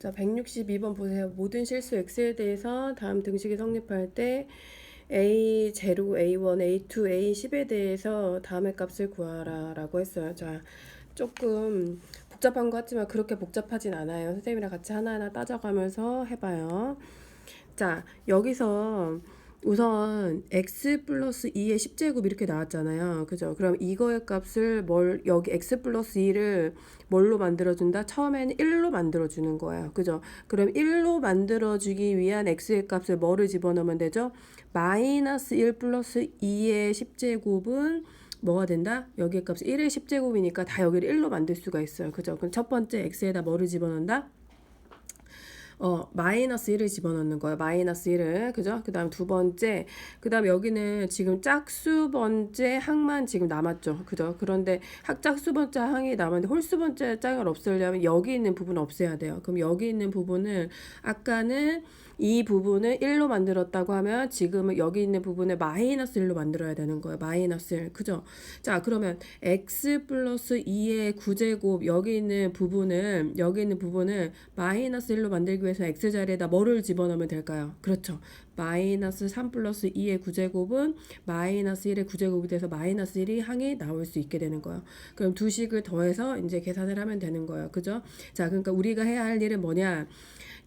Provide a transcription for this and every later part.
자, 162번 보세요. 모든 실수 x에 대해서 다음 등식이 성립할 때 a 제로, a1, a2, a10에 대해서 다음의 값을 구하라 라고 했어요. 자, 조금 복잡한 것 같지만 그렇게 복잡하진 않아요. 선생님이랑 같이 하나하나 따져가면서 해봐요. 자, 여기서 우선 x 플러스 2의 10제곱 이렇게 나왔잖아요. 그죠? 그럼 이거의 값을 뭘 여기 x 플러스 2를 뭘로 만들어준다? 처음에는 1로 만들어주는 거예요. 그죠? 그럼 1로 만들어주기 위한 x의 값을 뭐를 집어넣으면 되죠? 마이너스 1 플러스 2의 10제곱은 뭐가 된다? 여기의 값이 1의 10제곱이니까 다 여기를 1로 만들 수가 있어요. 그죠? 그럼 첫 번째 x에다 뭐를 집어넣는다? 어, 마이너스 1을 집어넣는 거예요. 마이너스 1을. 그죠? 그 다음 두 번째. 그 다음 여기는 지금 짝수 번째 항만 지금 남았죠. 그죠? 그런데 학짝수 번째 항이 남았는데 홀수 번째 짝을 없애려면 여기 있는 부분 없애야 돼요. 그럼 여기 있는 부분을 아까는 이 부분을 1로 만들었다고 하면 지금은 여기 있는 부분을 마이너스 1로 만들어야 되는 거예요. 마이너스 1. 그죠? 자, 그러면 x 플러스 2의 9제곱 여기 있는 부분을 여기 있는 부분을 마이너스 1로 만들기 위해서 x 자리에다 뭐를 집어넣으면 될까요? 그렇죠. 마이너스 3 플러스 2의 9제곱은 마이너스 1의 9제곱이 돼서 마이너스 1이 항이 나올 수 있게 되는 거예요. 그럼 두 식을 더해서 이제 계산을 하면 되는 거예요. 그죠? 자, 그러니까 우리가 해야 할 일은 뭐냐?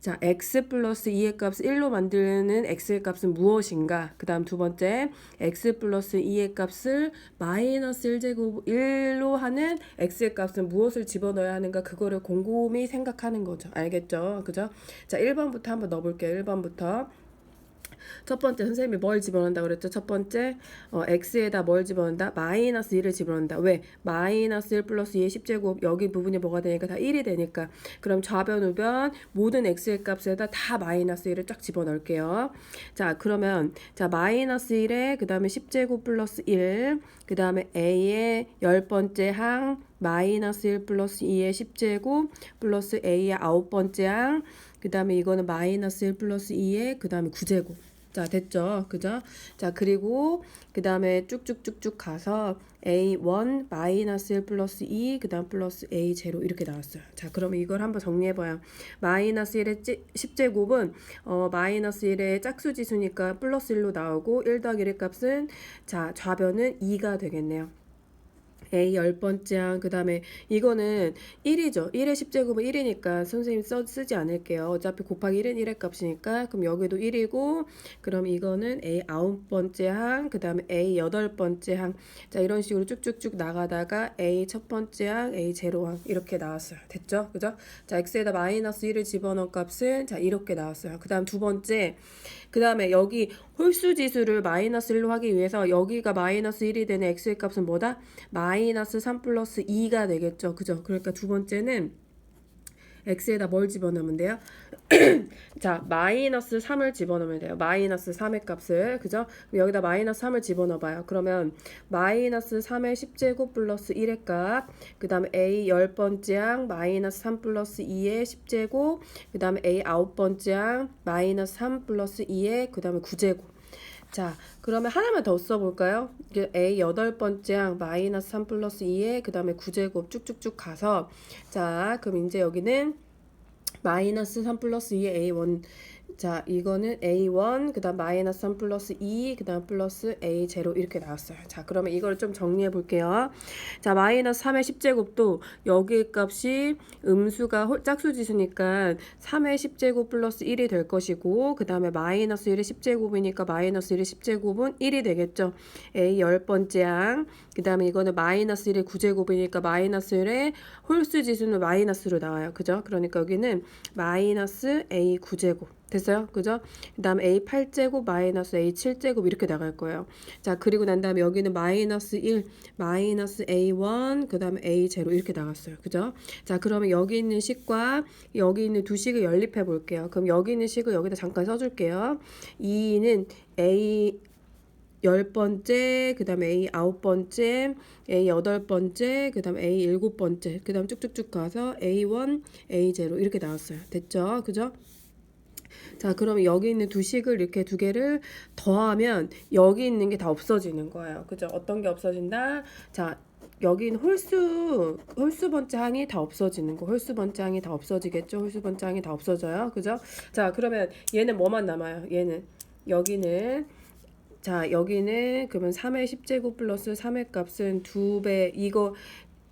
자, x 플러스 2의 값을 1로 만드는 x의 값은 무엇인가? 그 다음 두 번째, x 플러스 2의 값을 마이너스 1제곱 1로 하는 x의 값은 무엇을 집어넣어야 하는가? 그거를 곰곰이 생각하는 거죠. 알겠죠? 그죠? 자, 1번부터 한번 넣어볼게요. 1번부터. 첫 번째 선생님이 뭘 집어넣는다 그랬죠? 첫 번째 어, x에다 뭘 집어넣는다? 마이너스 1을 집어넣는다. 왜? 마이너스 1 플러스 2의 10제곱 여기 부분이 뭐가 되니까 다 1이 되니까 그럼 좌변 우변 모든 x의 값에다 다 마이너스 1을 쫙 집어넣을게요. 자 그러면 자 마이너스 1에 그 다음에 10제곱 플러스 1, 그 다음에 a의 열 번째 항 마이너스 1 플러스 2의 10제곱 플러스 a의 아홉 번째 항, 그 다음에 이거는 마이너스 1 플러스 2의 그 다음에 9제곱. 자, 됐죠? 그죠? 자, 그리고 그 다음에 쭉쭉쭉쭉 가서 A1 마이너스 1 플러스 2, 그 다음 플러스 A 제로 이렇게 나왔어요. 자, 그러면 이걸 한번 정리해봐요. 마이너스 1의 10제곱은 어, 마이너스 1의 짝수지수니까 플러스 1로 나오고 1 더하기 1의 값은 자, 좌변은 2가 되겠네요. A 열 번째 항, 그 다음에 이거는 1이죠. 1의 10제곱은 1이니까 선생님 써, 쓰지 않을게요. 어차피 곱하기 1은 1의 값이니까 그럼 여기도 1이고 그럼 이거는 A 아홉 번째 항, 그 다음에 A 여덟 번째 항. 자 이런 식으로 쭉쭉쭉 나가다가 A 첫 번째 항, A 제로 항 이렇게 나왔어요. 됐죠? 그죠? 자 X에다 마이너스 1을 집어넣은 값은 자 이렇게 나왔어요. 그 다음 두 번째 그 다음에 여기 홀수 지수를 마이너스 1로 하기 위해서 여기가 마이너스 1이 되는 x의 값은 뭐다? 마이 너스 3 플러스 2가 되겠죠. 그죠? 그러니까 두 번째는 x에다 뭘 집어넣으면 돼요? 자, 마이너스 3을 집어넣으면 돼요. 마이너스 3의 값을. 그죠? 여기다 마이너스 3을 집어넣어봐요. 그러면 마이너스 3의 10제곱 플러스 1의 값, 그 다음에 a 열 번째 항 마이너스 3 플러스 2의 10제곱, 그 다음에 a 아홉 번째 항 마이너스 3 플러스 2의 그 다음에 9제곱. 자, 그러면 하나만 더 써볼까요? A 여덟 번째 항 마이너스 3 플러스 2에 그 다음에 9제곱 쭉쭉쭉 가서 자, 그럼 이제 여기는 마이너스 3 플러스 2의 A1 자, 이거는 A1, 그 다음 마이너스 3 플러스 2, 그 다음 플러스 A0 이렇게 나왔어요. 자, 그러면 이걸 좀 정리해 볼게요. 자, 마이너스 3의 10제곱도 여기 값이 음수가 홀- 짝수지수니까 3의 10제곱 플러스 1이 될 것이고, 그 다음에 마이너스 1의 10제곱이니까 마이너스 1의 10제곱은 1이 되겠죠. A 열 번째 항, 그 다음에 이거는 마이너스 1의 9제곱이니까 마이너스 1의 홀수 지수는 마이너스로 나와요. 그죠? 그러니까 여기는 마이너스 A 9제곱. 됐어요? 그죠? 그 다음 A 8제곱 마이너스 A 7제곱 이렇게 나갈 거예요. 자, 그리고 난 다음에 여기는 마이너스 1, 마이너스 A1, 그 다음에 A 제로 이렇게 나갔어요. 그죠? 자, 그러면 여기 있는 식과 여기 있는 두 식을 연립해 볼게요. 그럼 여기 있는 식을 여기다 잠깐 써줄게요. 2는 A 열 번째, 그 다음에 A 아홉 번째, A 여덟 번째, 그 다음 A 일곱 번째, 그 다음 쭉쭉쭉 가서 A1, A0 이렇게 나왔어요. 됐죠? 그죠? 자, 그러면 여기 있는 두 식을 이렇게 두 개를 더하면 여기 있는 게 다 없어지는 거예요. 그죠? 어떤 게 없어진다? 자, 여긴 홀수 홀수 번째 다 없어지는 거. 홀수 번째 항이 다 없어지겠죠. 홀수 번째 항이 다 없어져요. 그죠? 자, 그러면 얘는 뭐만 남아요? 얘는 여기는 자, 여기는 그러면 3의 10제곱 플러스 3의 값은 2배. 이거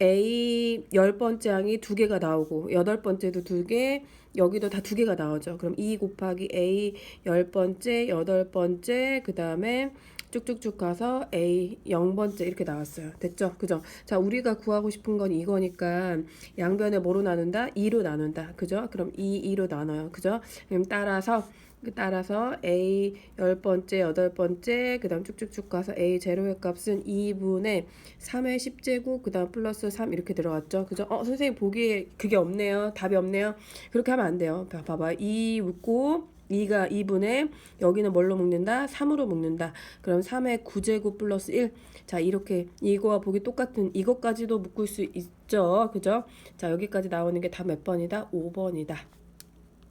A 열 번째 항이 두 개가 나오고 여덟 번째도 두 개, 여기도 다 두 개가 나오죠. 그럼 2 곱하기 A 열 번째, 여덟 번째, 그 다음에 쭉쭉쭉 가서 A 0번째 이렇게 나왔어요. 됐죠? 그죠? 자, 우리가 구하고 싶은 건 이거니까 양변에 뭐로 나눈다? 2로 나눈다. 그죠? 그럼 2, 2로 나눠요. 그죠? 그럼 따라서 따라서 A 열 번째, 여덟 번째, 그 다음 쭉쭉쭉 가서 A 제로의 값은 2분의 3의 10제곱, 그 다음 플러스 3 이렇게 들어갔죠. 그죠? 어, 선생님 보기에 그게 없네요. 답이 없네요. 그렇게 하면 안 돼요. 봐- 봐봐. 2 묻고 2가 2분의 여기는 뭘로 묶는다? 3으로 묶는다. 그럼 3의 9제곱 플러스 1. 자, 이렇게 이거와 보기 똑같은 이것까지도 묶을 수 있죠. 그죠? 자, 여기까지 나오는 게 다 몇 번이다? 5번이다.